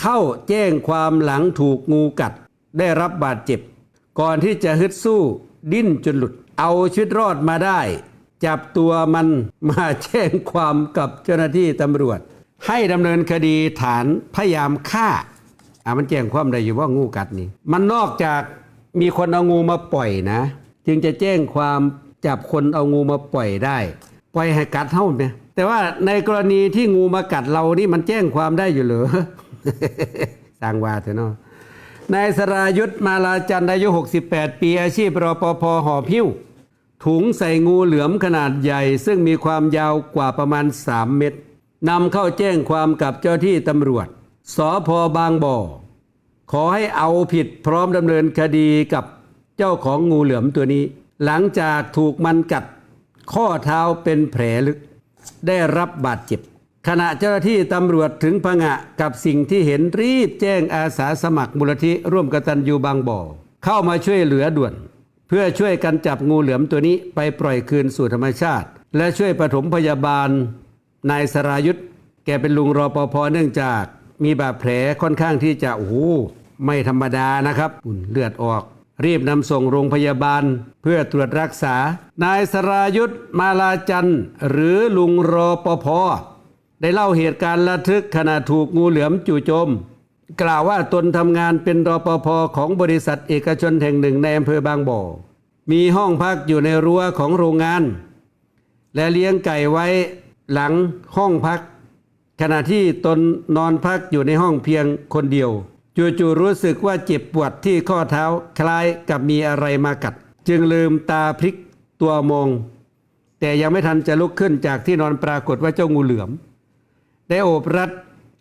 เข้าแจ้งความหลังถูกงูกัด ได้รับบาดเจ็บ ก่อนที่จะฮึดสู้ดิ้นจนหลุด เอาชีวิตรอดมาได้ จับตัวมันมาแจ้งความกับเจ้าหน้าที่ตำรวจ ให้ดำเนินคดีฐานพยายามฆ่าอะมันแจ้งความได้อยู่ว่างูกัดนี่ มันนอกจากมีคนเอางูมาปล่อยนะ จึงจะแจ้งความจับคนเอางูมาปล่อยได้ ปล่อยให้กัดเท่าไหมแต่ว่าในกรณีที่งูมากัดเรานี่มันแจ้งความได้อยู่เหรอ สร้างว่าเถอะเนาะนายสรายุทธมาลาจันอายุ 68 ปีอาชีพรปภหอบหิ้ว ถุงใส่งูเหลือมขนาดใหญ่ ซึ่งมีความยาวกว่าประมาณ 3 เมตรนำเข้าแจ้งความกับเจ้าที่ตำรวจสพบางบ่อ ขอให้เอาผิดพร้อมดำเนินคดีกับเจ้าของงูเหลือมตัวนี้ หลังจากถูกมันกัดข้อเท้าเป็นแผลลึก ได้รับบาดเจ็บ ขณะเจ้าหน้าที่ตำรวจถึงพงะกับสิ่งที่เห็นรีบแจ้งอาสาสมัครมูลที่ร่วมกตันยูบางบ่อ เข้ามาช่วยเหลือด่วน เพื่อช่วยกันจับงูเหลือมตัวนี้ไปปล่อยคืนสู่ธรรมชาติ และช่วยปฐมพยาบาล นายสรายุทธแกเป็นลุงรอปภเนื่องจากมีบาดแผลค่อนข้างที่จะโอ้โหไม่ธรรมดานะครับเลือดออกรีบนำส่งโรงพยาบาลเพื่อตรวจรักษา นายสรายุทธมาลาจันหรือลุงรอปภ ได้เล่าเหตุการณ์ระทึกขณะถูกงูเหลือมจู่โจม กล่าวว่าตนทำงานเป็นรปภของบริษัทเอกชนแห่งหนึ่งในอำเภอบางบ่อ มีห้องพักอยู่ในรั้วของโรงงาน และเลี้ยงไก่ไว้หลังห้องพัก ขณะที่ตนนอนพักอยู่ในห้องเพียงคนเดียว จู่ๆรู้สึกว่าเจ็บปวดที่ข้อเท้าคล้ายกับมีอะไรมากัด จึงลืมตาพลิกตัวมอง แต่ยังไม่ทันจะลุกขึ้นจากที่นอนปรากฏว่าเจ้างูเหลือม ได้โอบรัด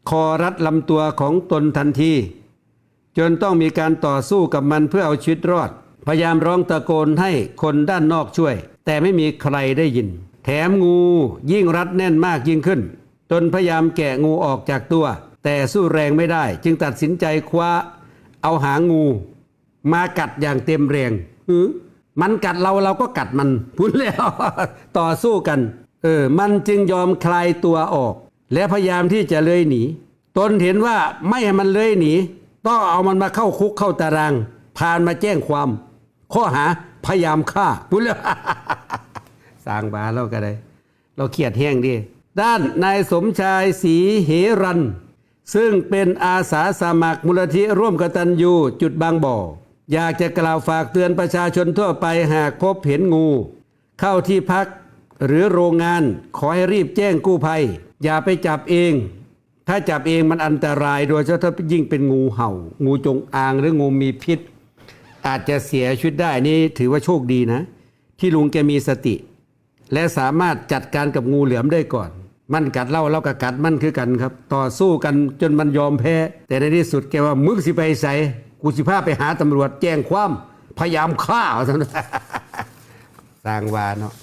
คอรัดลำตัวของตนทันที จนต้องมีการต่อสู้กับมันเพื่อเอาชีวิตรอด พยายามร้องตะโกนให้คนด้านนอกช่วย แต่ไม่มีใครได้ยิน แถมงูยิ่งรัดแน่นมากยิ่งขึ้น ตนพยายามแกะงูออกจากตัว แต่สู้แรงไม่ได้ จึงตัดสินใจคว้า เอาหางงู มากัดอย่างเต็มแรงมันกัดเราเราก็กัดมันพูดแล้ว ต่อสู้กัน เออ มันจึงยอมคลายตัวออก และพยายามที่จะเลยหนี ตนเห็นว่าไม่ให้มันเลยหนี ต้องเอามันมาเข้าคุกเข้าตาราง พานมาแจ้งความ ข้อหาพยายามฆ่าพูดแล้วสร้างบาเราก็ได้ เราเครียดแห้งดิด้านนายสมชายศรีเหรัน ซึ่งเป็นอาสาสมัครมูลที่ร่วมกตัญญูจุดบางบ่อ อยากจะกล่าวฝากเตือนประชาชนทั่วไปหากพบเห็นงู เข้าที่พัก หรือโรงงานขอให้รีบแจ้งกู้ภัย อย่าไปจับเอง ถ้าจับเองมันอันตรายโดยเฉพาะถ้ายิ่งเป็นงูเห่า งูจงอางหรืองูมีพิษ อาจจะเสียชีวิตได้นี่ถือว่าโชคดีนะ ที่ลุงแกมีสติ และสามารถจัดการกับงูเหลือมได้ก่อน มันกัดเล่าเราก็กัดมันคือกันครับ ต่อสู้กันจนมันยอมแพ้ แต่ในที่สุดแกว่ามึกสิไปใส่กูสิพาไปหาตำรวจแจ้งความพยายามฆ่าสร้างวาเนาะ